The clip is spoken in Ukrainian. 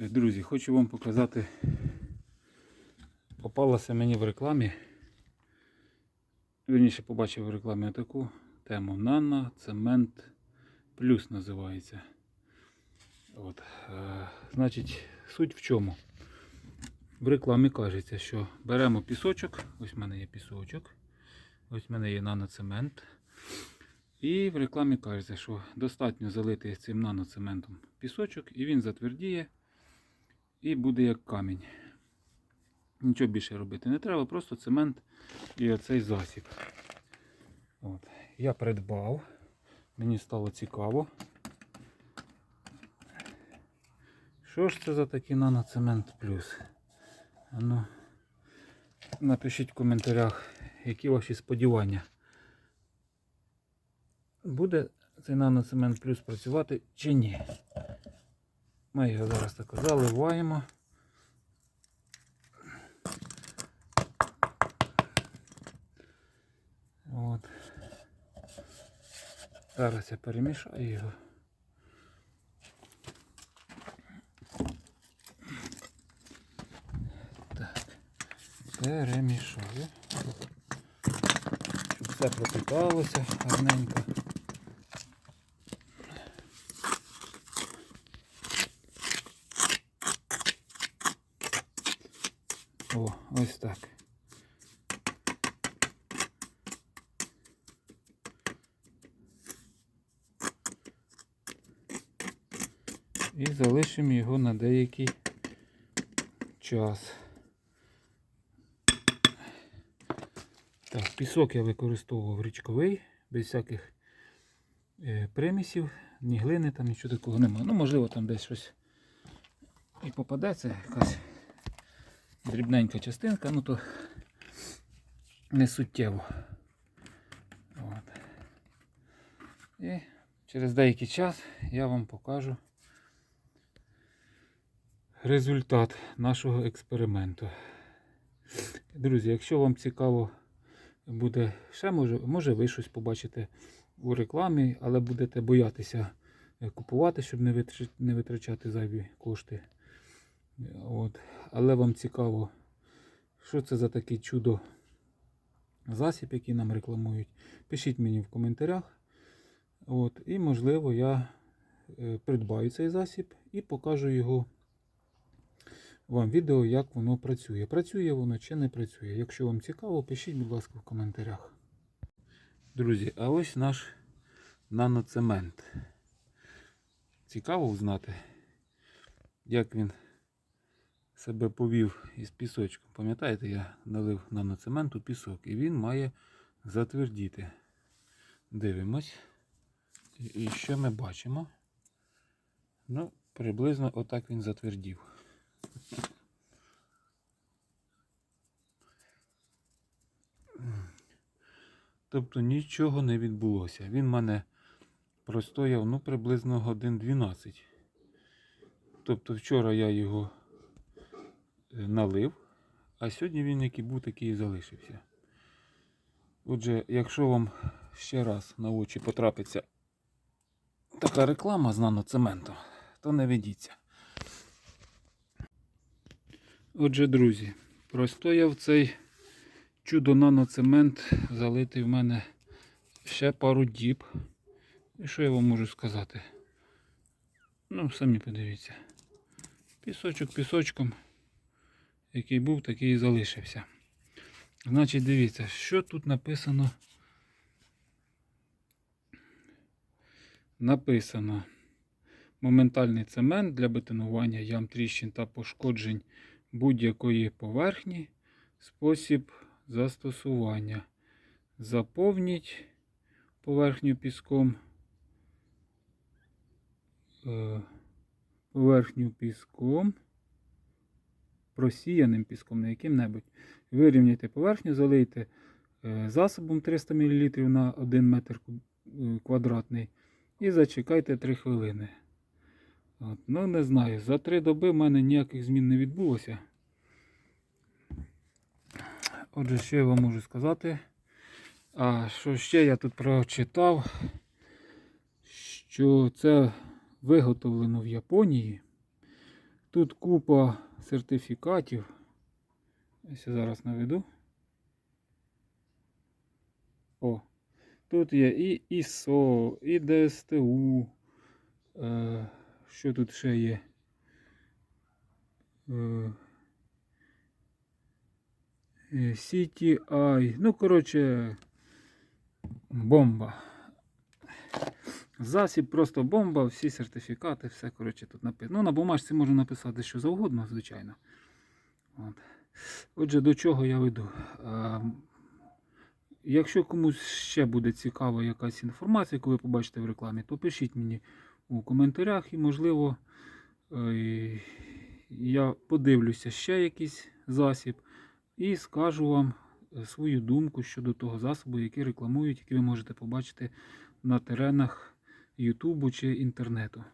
Е, Друзі, хочу вам показати. Попалася мені в рекламі. Вірніше побачив в рекламі таку тему Нано Цемент Плюс називається. От. Е, значить, суть в чому? В рекламі кажеться, що беремо пісочок, ось в мене є пісочок, ось в мене є наноцемент. І в рекламі кажеться, що достатньо залити цим наноцементом пісочок, і він затвердіє і буде як камінь. Нічого більше робити не треба, просто цемент і оцей засіб. От. Я придбав, мені стало цікаво. Що ж це за такий наноцемент плюс? Ну, напишіть в коментарях, які ваші сподівання. Буде цей наноцемент плюс працювати чи ні? Ми його зараз так заливаємо. От. Зараз я перемішаю його. Так, перемішаю. Щоб все пропиталося гарненько. О, ось так. І залишимо його на деякий час. Так, пісок я використовував річковий, без всяких е, примісів, ні глини, там нічого такого немає. Ну, можливо, там десь щось і попадеться якась дрібненька частинка, ну то не суттєво. От. І через деякий час я вам покажу результат нашого експерименту. Друзі, якщо вам цікаво буде ще, може, може ви щось побачите у рекламі, але будете боятися купувати, щоб не витрачати зайві кошти. От. Але вам цікаво, що це за такий чудо засіб, який нам рекламують. Пишіть мені в коментарях. От. І можливо я е, придбаю цей засіб і покажу його вам відео, як воно працює. Працює воно чи не працює. Якщо вам цікаво, пишіть, будь ласка, в коментарях. Друзі, а ось наш наноцемент. Цікаво узнати, як він себе повів із пісочком. Пам'ятаєте, я налив наноцемент у пісок і він має затвердіти. Дивимось. І- що ми бачимо? Ну, приблизно отак він затвердів. Тобто нічого не відбулося. Він в мене простояв ну, приблизно годин 12. Тобто вчора я його налив, а сьогодні він який був, такий і залишився. Отже, якщо вам ще раз на очі потрапиться така реклама з наноцементу, то не ведіться. Отже, друзі, простояв цей чудо наноцемент залитий в мене ще пару діб. І що я вам можу сказати? Ну, самі подивіться. Пісочок пісочком, який був, такий і залишився. Значить, дивіться, що тут написано. Написано моментальний цемент для бетонування ям тріщин та пошкоджень будь-якої поверхні. Спосіб застосування. Заповніть поверхню піском. е, Поверхню піском. Просіяним піском, не яким-небудь. Вирівняйте поверхню, залийте е, засобом 300 мл на 1 метр е, квадратний. І зачекайте 3 хвилини. От, ну, не знаю, за 3 доби в мене ніяких змін не відбулося. Отже, що я вам можу сказати? А що ще я тут прочитав, що це виготовлено в Японії Тут купа сертифікатів. Ось я зараз наведу. О, тут є і ISO, і ДСТУ. Е, що тут ще є? Е, е, CTI. Ну, коротше, бомба. Засіб просто бомба, всі сертифікати, все коротше тут написано. Ну, на бумажці можна написати що завгодно, звичайно. От. Отже, до чого я веду? А, якщо комусь ще буде цікава якась інформація, яку ви побачите в рекламі, то пишіть мені у коментарях і, можливо, е, я подивлюся ще якийсь засіб і скажу вам е, свою думку щодо того засобу, який рекламують, який ви можете побачити на теренах Ютубу чи інтернету.